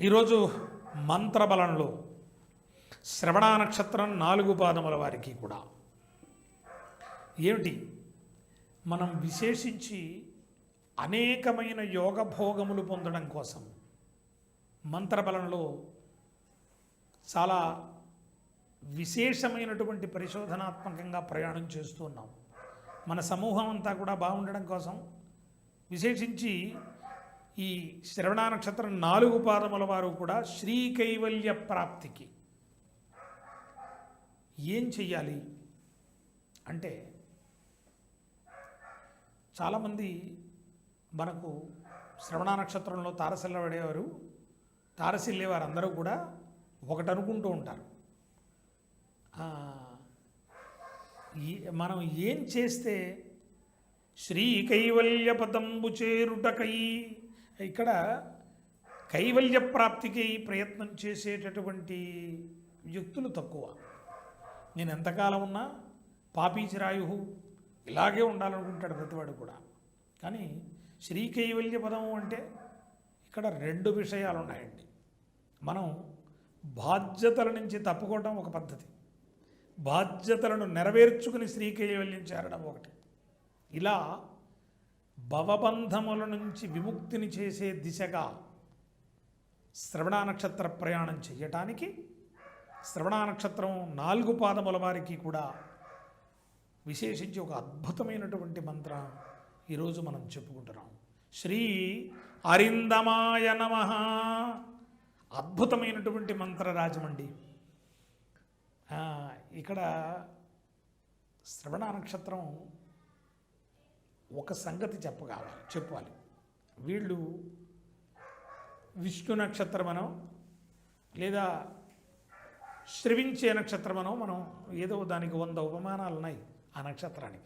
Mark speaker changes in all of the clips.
Speaker 1: ఈరోజు మంత్రబలంలో శ్రవణ నక్షత్రం నాలుగు పాదముల వారికి కూడా. ఏమిటి? మనం విశేషించి అనేకమైన యోగ భోగములు పొందడం కోసం మంత్రబలంలో చాలా విశేషమైనటువంటి పరిశోధనాత్మకంగా ప్రయాణం చేస్తున్నాం మన సమూహం అంతా కూడా బాగుండడం కోసం విశేషించి ఈ శ్రవణ నక్షత్రం నాలుగు పాదముల వారు కూడా శ్రీ కైవల్య ప్రాప్తికి. ఏం చెయ్యాలి? అంటే చాలామంది మనకు శ్రవణ నక్షత్రంలో తారసిల్ల పడేవారు తారసిల్లే వారందరూ కూడా ఒకటి అనుకుంటూ ఉంటారు. ఈ- మనం ఏం చేస్తే శ్రీ కైవల్య పదంబు చేరుటకై ఇక్కడ కైవల్య ప్రాప్తికి ప్రయత్నం చేసేటటువంటి వ్యక్తులు తక్కువ. నేను ఎంతకాలం ఉన్నా పాపీచిరాయు ఇలాగే ఉండాలనుకుంటాడు ప్రతివాడు కూడా. కానీ శ్రీ కైవల్య పదము అంటే ఇక్కడ రెండు విషయాలు ఉన్నాయండి మనం బాధ్యతల నుంచి తప్పుకోవడం ఒక పద్ధతి. బాధ్యతలను నెరవేర్చుకుని శ్రీ కైవల్యం చేరడం ఒకటి. ఇలా భవబంధముల నుంచి విముక్తిని చేసే దిశగా శ్రవణ నక్షత్ర ప్రయాణం చేయటానికి శ్రవణ నక్షత్రం నాలుగు పాదముల వారికి కూడా విశేషించి ఒక అద్భుతమైనటువంటి మంత్రం ఈరోజు మనం చెప్పుకుంటున్నాం. శ్రీ అరిందమాయ నమ. అద్భుతమైనటువంటి మంత్రరాజమండి ఇక్కడ శ్రవణ నక్షత్రం ఒక సంగతి చెప్పగాలి చెప్పాలి. వీళ్ళు విష్ణు నక్షత్రమనో లేదా శ్రవించే నక్షత్రమనో మనం ఏదో దానికి వంద ఉపమానాలు ఉన్నాయి ఆ నక్షత్రానికి.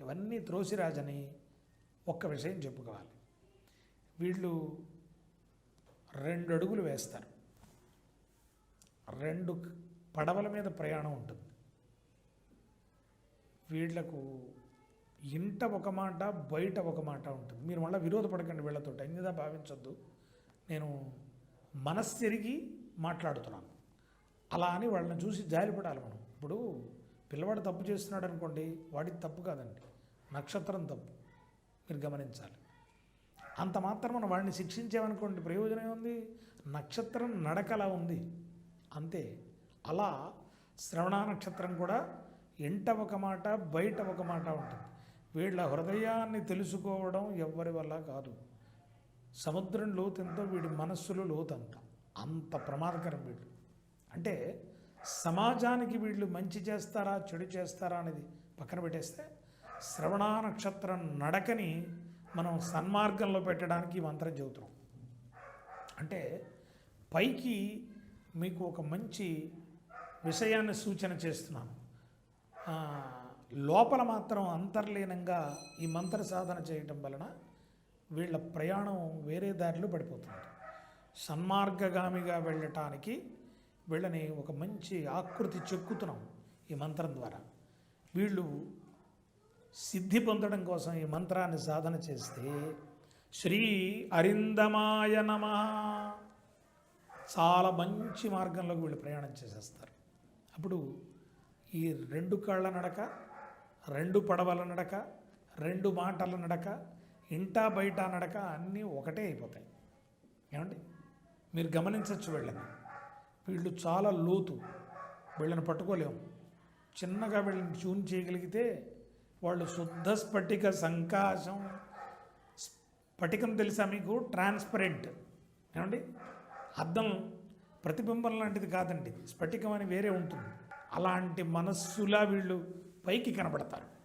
Speaker 1: ఇవన్నీ త్రోసిరాజని ఒక్క విషయం చెప్పుకోవాలి. వీళ్ళు రెండు అడుగులు వేస్తారు. రెండు పడవల మీద ప్రయాణం ఉంటుంది. వీళ్ళకు ఇంట ఒక మాట బయట ఒక మాట ఉంటుంది. మీరు మళ్ళీ విరోధపడకండి వీళ్ళతో అన్నిదా భావించొద్దు. నేను మనస్సెరిగి మాట్లాడుతున్నాను. అలా అని వాళ్ళని చూసి జారిపడాలి మనం. ఇప్పుడు పిల్లవాడు తప్పు చేస్తున్నాడు అనుకోండి వాడికి తప్పు కాదండి. నక్షత్రం తప్పు. మీరు గమనించాలి. అంత మాత్రం మనం వాడిని శిక్షించామనుకోండి ప్రయోజనం ఏముంది? నక్షత్రం నడకలా ఉంది. అంతే. అలా శ్రవణ నక్షత్రం కూడా ఇంట ఒక మాట బయట ఒక మాట ఉంటుంది. వీళ్ళ హృదయాన్ని తెలుసుకోవడం ఎవ్వరి వల్ల కాదు. సముద్రం లోతెంతో వీడి మనస్సులో లోతంత అంత ప్రమాదకరం వీళ్ళు. అంటే సమాజానికి వీళ్ళు మంచి చేస్తారా చెడు చేస్తారా అనేది పక్కన పెట్టేస్తే శ్రవణ నక్షత్రం నడకని మనం సన్మార్గంలో పెట్టడానికి మంత్రం చెబుతున్నాం. అంటే పైకి మీకు ఒక మంచి విషయాన్ని సూచన చేస్తున్నాను. లోపల మాత్రం అంతర్లీనంగా ఈ మంత్ర సాధన చేయటం వలన వీళ్ళ ప్రయాణం వేరే దారిలో పడిపోతుంది. సన్మార్గగామిగా వెళ్ళటానికి వీళ్ళని ఒక మంచి ఆకృతి చెక్కుతున్నాం ఈ మంత్రం ద్వారా. వీళ్ళు సిద్ధి పొందడం కోసం ఈ మంత్రాన్ని సాధన చేస్తే శ్రీ అరిందమాయ నమ చాలా మంచి మార్గంలోకి వీళ్ళు ప్రయాణం చేసేస్తారు. అప్పుడు ఈ రెండు కాళ్ళ నడక రెండు పడవల నడక రెండు మాటల నడక ఇంటా బయట నడక అన్నీ ఒకటే అయిపోతాయి. ఏమండి? మీరు గమనించవచ్చు వీళ్ళని. వీళ్ళు చాలా లోతు. వీళ్ళని పట్టుకోలేము. చిన్నగా వీళ్ళని ట్యూన్ చేయగలిగితే వాళ్ళు శుద్ధ స్ఫటిక సంకాశం. స్ఫటికం తెలుసా మీకు? ట్రాన్స్పరెంట్. ఏమండి? అర్థం ప్రతిబింబం లాంటిది కాదండి. స్ఫటికం అని వేరే ఉంటుంది. అలాంటి మనస్సులా వీళ్ళు పైకి కనబడతారు.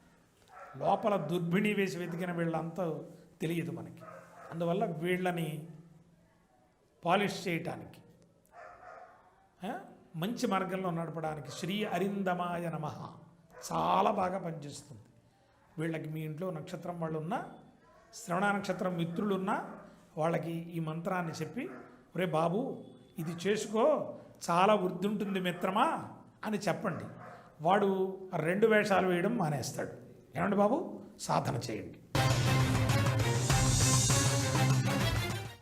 Speaker 1: లోపల దుర్భిణి వేసి వెతికిన వీళ్ళంతా తెలియదు మనకి. అందువల్ల వీళ్ళని పాలిష్ చేయటానికి మంచి మార్గంలో నడపడానికి శ్రీ అరిందమాయ నమ చాలా బాగా పనిచేస్తుంది. వీళ్ళకి మీ ఇంట్లో నక్షత్రం వాళ్ళు ఉన్నా శ్రవణ నక్షత్రం మిత్రులున్నా వాళ్ళకి ఈ మంత్రాన్ని చెప్పి ఒరే బాబు ఇది చేసుకో చాలా వృద్ధి ఉంటుంది మిత్రమా? అని చెప్పండి. వాడు రెండు వేషాలు వేయడం మానేస్తాడు. ఏమండి బాబు? సాధన చేయండి.